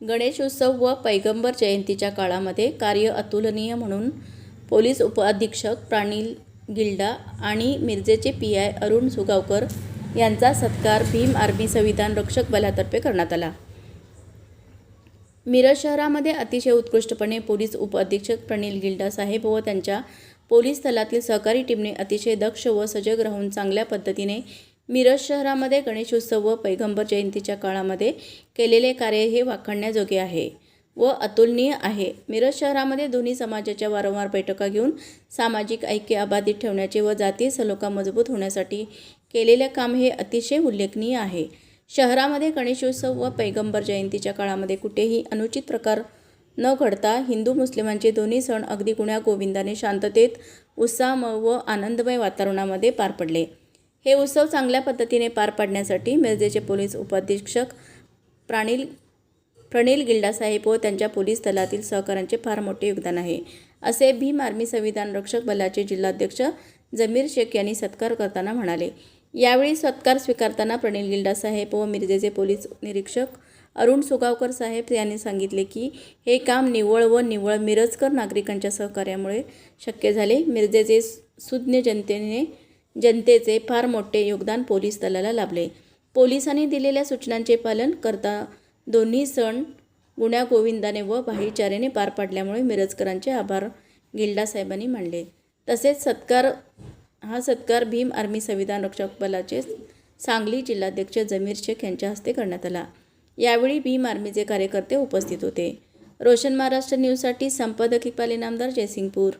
गणेशोत्सव व पैगंबर जयंतीच्या काळामध्ये कार्य अतुलनीय म्हणून पोलीस उपअधीक्षक प्राणिल गिल्डा आणि मिरजेचे पी आय अरुण सुगावकर यांचा सत्कार भीम आर्मी संविधान रक्षक बलातर्फे करण्यात आला. मिरज शहरामध्ये अतिशय उत्कृष्टपणे पोलीस उपअधीक्षक प्रणील गिल्डा साहेब व त्यांच्या पोलीस दलातील सहकारी टीमने अतिशय दक्ष व सजग राहून चांगल्या पद्धतीने मिरज शहरामध्ये गणेशोत्सव व पैगंबर जयंतीच्या काळामध्ये केलेले कार्य हे वाखणण्याजोगे आहे व अतुलनीय आहे. मिरज शहरामध्ये दोन्ही समाजाच्या वारंवार बैठका घेऊन सामाजिक ऐक्य अबाधित ठेवण्याचे व जातीय सलोखा मजबूत होण्यासाठी केलेले काम हे अतिशय उल्लेखनीय आहे. शहरामध्ये गणेशोत्सव व पैगंबर जयंतीच्या काळामध्ये कुठेही अनुचित प्रकार न घडता हिंदू मुस्लिमांचे दोन्ही सण अगदी गुण्या गोविंदाने शांततेत उत्साहमय व आनंदमय वातावरणामध्ये पार पडले. हे उत्सव चांगल्या पद्धतीने पार पाडण्यासाठी मिरजेचे पोलीस उपाधीक्षक प्राणिल प्रणील गिल्डासाहेब व त्यांच्या पोलीस दलातील सहकाऱ्यांचे फार मोठे योगदान आहे. असे भीम आर्मी संविधान रक्षक बलाचे जिल्हाध्यक्ष जमीर शेख यांनी सत्कार करताना म्हणाले. यावेळी सत्कार स्वीकारताना प्रणील गिल्डा साहेब व मिरजेचे पोलीस निरीक्षक अरुण सुगावकर साहेब यांनी सांगितले की हे काम निव्वळ व निव्वळ मिरजकर नागरिकांच्या सहकार्यामुळे शक्य झाले. मिरजेचे सुज्ञ जनतेने जनतेचे फार मोठे योगदान पोलीस दलाला लाभले. पोलिसांनी दिलेल्या सूचनांचे पालन करता दोन्ही सण गुण्या गोविंदाने व भाईचारेने पार पाडल्यामुळे मिरजकरांचे आभार गिल्डा साहेबांनी मानले. तसेच सत्कार हा सत्कार भीम आर्मी संविधान रक्षक बलाचे सांगली जिल्हाध्यक्ष जमीर शेख यांच्या हस्ते करण्यात आला. यावेळी भीम आर्मीचे कार्यकर्ते उपस्थित होते. रोशन महाराष्ट्र न्यूजसाठी संपादक इकबाल इनामदार जयसिंगपूर.